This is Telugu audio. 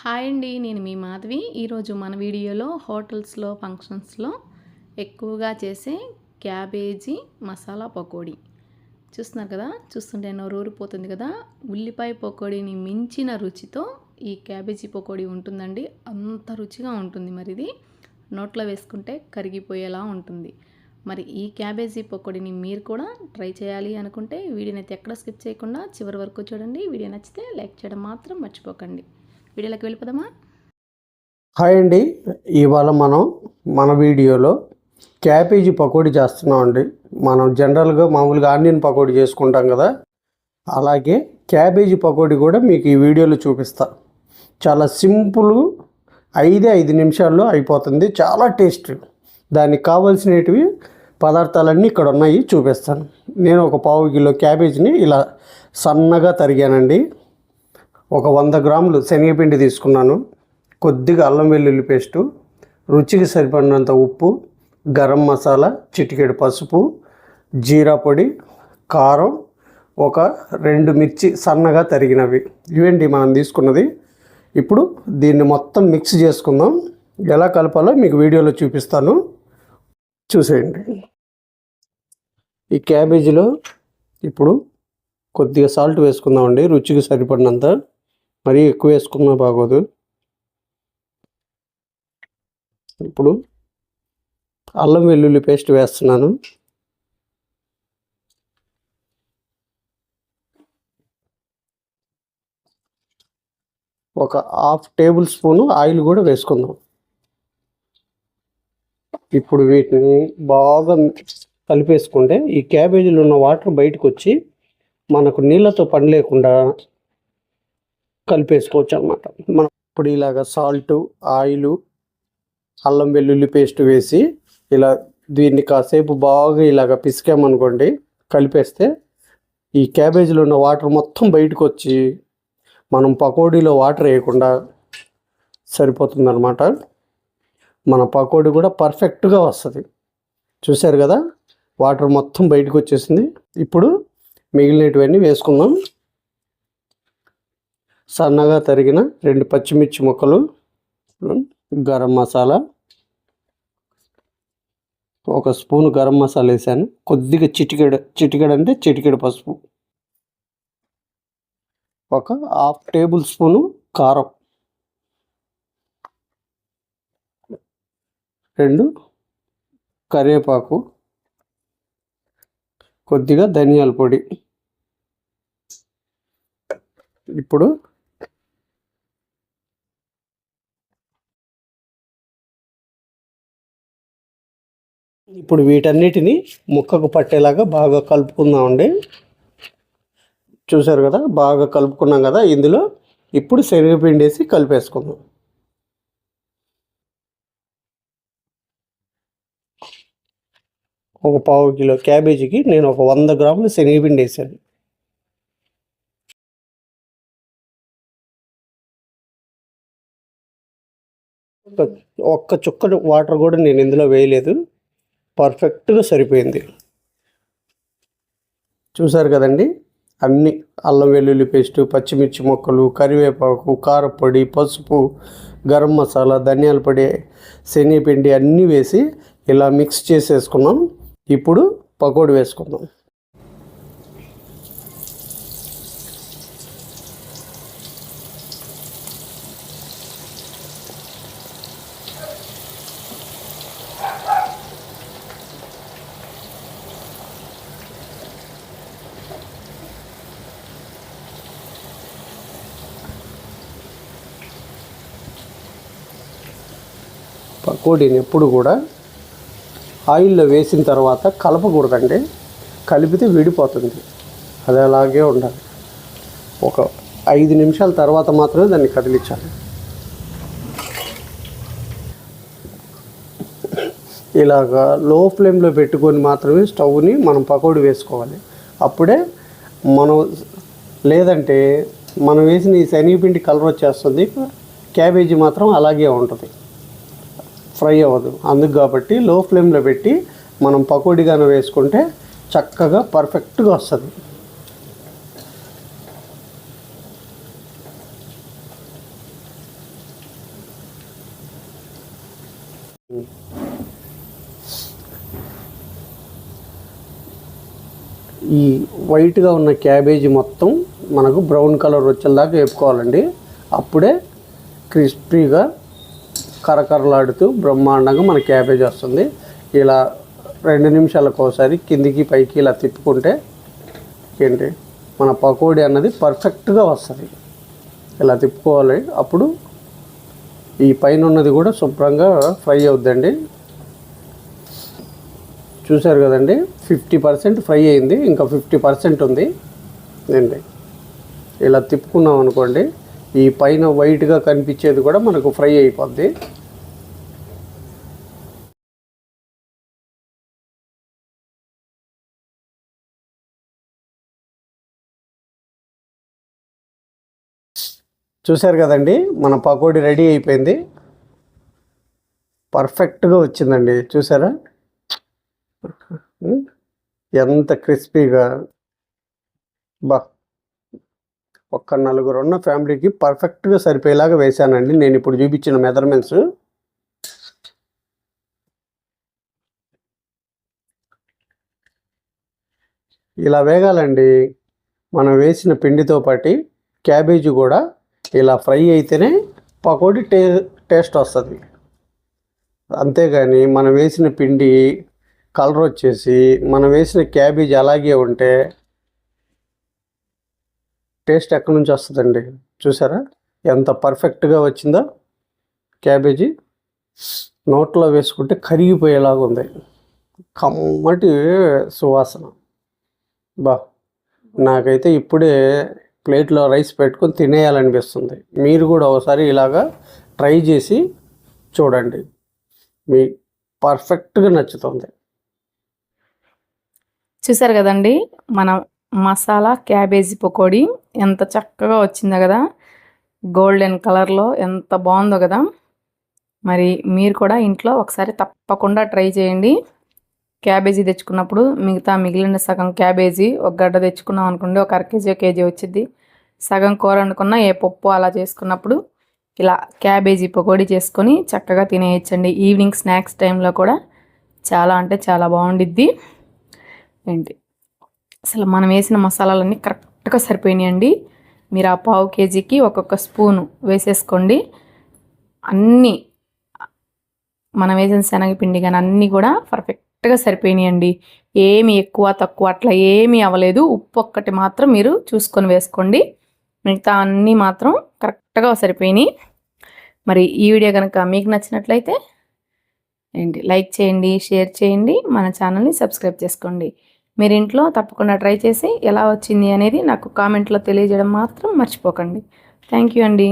హాయ్ అండి నేను మీ మాధవి. ఈరోజు మన వీడియోలో హోటల్స్లో ఫంక్షన్స్లో ఎక్కువగా చేసే క్యాబేజీ మసాలా పకోడీ. చూస్తున్నారు కదా? చూస్తుంటే నోరు ఊరిపోతుంది కదా? ఉల్లిపాయ పకోడీని మించిన రుచితో ఈ క్యాబేజీ పకోడీ ఉంటుందండి. అంత రుచిగా ఉంటుంది మరి ఇది. నోట్లో వేసుకుంటే కరిగిపోయేలా ఉంటుంది. మరి ఈ క్యాబేజీ పకోడీని మీరు కూడా ట్రై చేయాలి అనుకుంటే వీడియోని అయితే ఎక్కడ స్కిప్ చేయకుండా చివరి వరకు చూడండి. వీడియో నచ్చితే లైక్ చేయడం మాత్రం మర్చిపోకండి. వీడియోలోకి వెళ్ళిపోదామా? హాయ్ అండి. ఇవాళ మనం మన వీడియోలో క్యాబేజీ పకోడీ చేస్తున్నాం అండి. మనం జనరల్గా మామూలుగా ఆనియన్ పకోడీ చేసుకుంటాం కదా. అలాగే క్యాబేజీ పకోడీ కూడా మీకు ఈ వీడియోలో చూపిస్తా. చాలా సింపుల్ ఐదే ఐదు నిమిషాల్లో అయిపోతుంది. చాలా టేస్ట్. దానికి కావాల్సినవి పదార్థాలన్నీ ఇక్కడ ఉన్నాయి చూపిస్తాను. నేను ఒక పావు కిలో క్యాబేజీని ఇలా సన్నగా తరిగానండి. ఒక వంద గ్రాములు శనగపిండి తీసుకున్నాను. కొద్దిగా అల్లం వెల్లుల్లి పేస్టు రుచికి సరిపడినంత ఉప్పు గరం మసాలా చిటికెడు పసుపు జీరా పొడి కారం ఒక రెండు మిర్చి సన్నగా తరిగినవి. ఇవేంటి మనం తీసుకున్నది? ఇప్పుడు దీన్ని మొత్తం మిక్స్ చేసుకుందాం. ఎలా కలపాలో మీకు వీడియోలో చూపిస్తాను. చూసేయండి. ఈ క్యాబేజీలో ఇప్పుడు కొద్దిగా సాల్ట్ వేసుకుందామండి రుచికి సరిపడినంత. మరీ ఎక్కువ వేసుకున్నా బాగోదు. ఇప్పుడు అల్లం వెల్లుల్లి పేస్ట్ వేస్తున్నాను. ఒక హాఫ్ టేబుల్ స్పూను ఆయిల్ కూడా వేసుకుందాం. ఇప్పుడు వీటిని బాగా కలిపేసుకుంటే ఈ క్యాబేజీలో ఉన్న వాటర్ బయటకు వచ్చి మనకు నీళ్ళతో పని లేకుండా కలిపేసుకోవచ్చు అనమాట మనం ఇప్పుడు ఇలాగ సాల్ట్ ఆయిల్ అల్లం వెల్లుల్లి పేస్ట్ వేసి ఇలా దీన్ని కాసేపు బాగా ఇలాగ పిసికామనుకోండి కలిపేస్తే ఈ క్యాబేజీలో ఉన్న వాటర్ మొత్తం బయటకు వచ్చి మనం పకోడీలో వాటర్ వేయకుండా సరిపోతుందనమాట మన పకోడీ కూడా పర్ఫెక్ట్గా వస్తుంది. చూశారు కదా? వాటర్ మొత్తం బయటకు వచ్చేసింది ఇప్పుడు మిగిలినటువన్నీ వేసుకుందాం. సన్నగా తరిగిన రెండు పచ్చిమిర్చి ముక్కలు గరం మసాలా ఒక స్పూన్ గరం మసాలా వేసాను. కొద్దిగా చిటికెడు చిటికెడ అంటే చిటికెడు పసుపు. ఒక హాఫ్ టేబుల్ స్పూను కారం. రెండు కరివేపాకు. కొద్దిగా ధనియాల పొడి. ఇప్పుడు ఇప్పుడు వీటన్నిటిని ముక్కకు పట్టేలాగా బాగా కలుపుకుందామండి. చూసారు కదా? బాగా కలుపుకున్నాం కదా? ఇందులో ఇప్పుడు శనగపిండి వేసి కలిపేసుకుందాం. ఒక పావు కిలో క్యాబేజీకి నేను ఒక వంద గ్రాములు శనగపిండి వేసాను. ఒక్క చుక్క వాటర్ కూడా నేను ఇందులో వేయలేదు. పర్ఫెక్ట్గా సరిపోయింది. చూసారు కదండి? అన్ని అల్లం వెల్లుల్లి పేస్టు పచ్చిమిర్చి ముక్కలు కరివేపాకు కారపొడి పసుపు గరం మసాలా ధనియాల పొడి శనగపిండి అన్నీ వేసి ఇలా మిక్స్ చేసేసుకున్నాం. ఇప్పుడు పకోడీ వేసుకుందాం. పకోడీని ఎప్పుడు కూడా ఆయిల్లో వేసిన తర్వాత కలపకూడదండి. కలిపితే విడిపోతుంది. అది అలాగే ఉండాలి. ఒక ఐదు నిమిషాల తర్వాత మాత్రమే దాన్ని కదిలించాలి. ఇలాగా లో ఫ్లేమ్లో పెట్టుకొని మాత్రమే స్టవ్ని మనం పకోడీ వేసుకోవాలి. అప్పుడే మనం లేదంటే మనం వేసిన ఈ శనగపిండి కలర్ వచ్చేస్తుంది. క్యాబేజీ మాత్రం అలాగే ఉంటుంది. ఫ్రై అవ్వదు. అందుకు కాబట్టి లో ఫ్లేమ్లో పెట్టి మనం పకోడీ కానీ వేసుకుంటే చక్కగా పర్ఫెక్ట్గా వస్తుంది. ఈ వైట్గా ఉన్న క్యాబేజీ మొత్తం మనకు బ్రౌన్ కలర్ వచ్చేలాగా వేపుకోవాలండి. అప్పుడే క్రిస్పీగా కరకరలాడుతూ బ్రహ్మాండంగా మన క్యాబేజ్ వస్తుంది. ఇలా రెండు నిమిషాలకు ఒకసారి కిందికి పైకి ఇలా తిప్పుకుంటే ఏంటి? మన పకోడీ అన్నది పర్ఫెక్ట్గా వస్తుంది. ఇలా తిప్పుకోవాలి. అప్పుడు ఈ పైన ఉన్నది కూడా శుభ్రంగా ఫ్రై అవుద్దండి. చూశారు కదండి? ఫిఫ్టీ పర్సెంట్ ఫ్రై అయింది. ఇంకా ఫిఫ్టీ పర్సెంట్ ఉంది. ఏంటి? ఇలా తిప్పుకున్నాం అనుకోండి ఈ పైన వైట్గా కనిపించేది కూడా మనకు ఫ్రై అయిపోద్ది. చూశారు కదండి మన పకోడీ రెడీ అయిపోయింది. పర్ఫెక్ట్గా వచ్చిందండి చూసారా ఎంత క్రిస్పీగా బా. ఒక్క నలుగురు ఉన్న ఫ్యామిలీకి పర్ఫెక్ట్గా సరిపోయేలాగా వేశానండి. నేను ఇప్పుడు చూపించిన మెజర్మెంట్స్ ఇలా వేగాలండి. మనం వేసిన పిండితో పాటి క్యాబేజీ కూడా ఇలా ఫ్రై అయితేనే పకోడీ టే టేస్ట్ వస్తుంది. అంతేగాని మనం వేసిన పిండి కలర్ వచ్చేసి మనం వేసిన క్యాబేజీ అలాగే ఉంటే టేస్ట్ ఎక్కడి నుంచి వస్తుందండి? చూసారా? ఎంత పర్ఫెక్ట్గా వచ్చిందో? క్యాబేజీ నోట్లో వేసుకుంటే కరిగిపోయేలాగా ఉంది. కమ్మటి సువాసన. బా నాకైతే ఇప్పుడే ప్లేట్లో రైస్ పెట్టుకొని తినేయాలనిపిస్తుంది. మీరు కూడా ఒకసారి ఇలాగా ట్రై చేసి చూడండి. మీ పర్ఫెక్ట్గా నచ్చుతుంది. చూసారు కదండి? మనం మసాలా క్యాబేజీ పకోడీ ఎంత చక్కగా వచ్చిందో కదా. గోల్డెన్ కలర్లో ఎంత బాగుందో కదా. మరి మీరు కూడా ఇంట్లో ఒకసారి తప్పకుండా ట్రై చేయండి. క్యాబేజీ తెచ్చుకున్నప్పుడు మిగతా మిగిలిన సగం క్యాబేజీ ఒక గడ్డ తెచ్చుకున్నాం అనుకోండి ఒక అర కేజీ ఒక కేజీ వచ్చింది సగం కూర అనుకున్నా ఏ పప్పు అలా చేసుకున్నప్పుడు ఇలా క్యాబేజీ పకోడీ చేసుకొని చక్కగా తినేయచ్చండి. ఈవినింగ్ స్నాక్స్ టైంలో కూడా చాలా అంటే చాలా బాగుండిద్ది. ఏంటి? అసలు మనం వేసిన మసాలాలన్నీ కరెక్ట్ కరెక్ట్గా సరిపోయినాయండి. మీరు ఆ పావు కేజీకి ఒక్కొక్క స్పూను వేసేసుకోండి. అన్నీ మనం వేసిన శనగపిండి కానీ అన్నీ కూడా పర్ఫెక్ట్గా సరిపోయినాయండి. ఏమి ఎక్కువ తక్కువ అట్లా ఏమీ అవ్వలేదు. ఉప్పు ఒక్కటి మాత్రం మీరు చూసుకొని వేసుకోండి. మిగతా అన్నీ మాత్రం కరెక్ట్గా సరిపోయినాయి. మరి ఈ వీడియో కనుక మీకు నచ్చినట్లయితే ఏంటి? లైక్ చేయండి షేర్ చేయండి. మన ఛానల్ని సబ్స్క్రైబ్ చేసుకోండి. మీరు ఇంట్లో తప్పకుండా ట్రై చేసి ఎలా వచ్చింది అనేది నాకు కామెంట్లో తెలియజేయడం మాత్రం మర్చిపోకండి. థ్యాంక్ యూ అండి.